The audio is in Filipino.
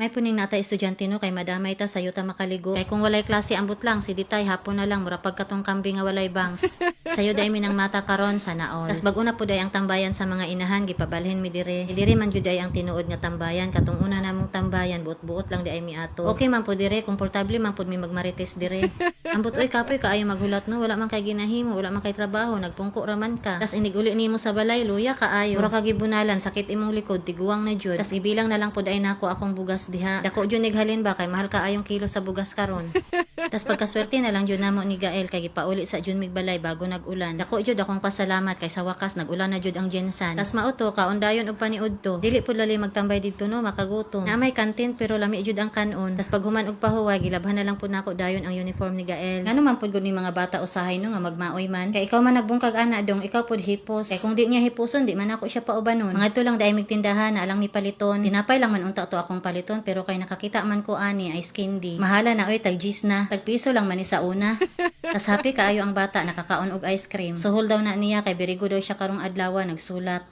May puning nata estudyante no kay madamay ta sayo ta makaligo. Kay kung walay klase ambot lang si Ditay hapon na lang mura pagkatong kambing nga walay bangs. sayo day minang mata karon sa naon. Tas bag una po day ang tambayan sa mga inahan gipabalhin mi dire. Diri man jud ang tinuod nga tambayan katong una namong tambayan buot-buot lang di ay mi ato. Okay man po dire komportable man pud mi magmarites dire. Ambot oy kapoy kaayo maghulat no wala man kay ginahimo wala man kay trabaho nagpungko raman ka. Tas iniguli nimo sa balay luya kaayo. Mura ka gibunalan sakit imong likod tiguang na jud. Tas ibilang na lang pud ay nako akong bugas diha. Dako jud nighalin ba kay mahal ka ayong kilo sa bugas karon. Tas pagkaswerte na lang jud namo ni Gael kay gipauli sa jud mig balay bago nag-ulan. Dako jud akong pasalamat kay sa wakas nag-ulan na jud ang Jensan. Tas mauto kaundayon og paniudto. Dili pud lali magtambay didto no makagutom. Na may kantin pero lami jud ang kanon. Tas pag human og pahuway gilabhan na lang pud nako dayon ang uniform ni Gael. Ngano man pud ni mga bata usahay no nga magmaoy man. Kay ikaw man nagbungkag ana dong ikaw pud hipos. Kay kung di niya hipuson di man ako siya paubanon. Mga to lang dai migtindahan na alang mi paliton. Tinapay lang man unta to akong paliton pero kay nakakita man ko ani ay skindy. Mahala na oy tag na. Tag piso lang man ni sa una. Tas happy kaayo ang bata nakakaon og ice cream. Suhol daw na niya kay birigo daw siya karong adlaw nagsulat.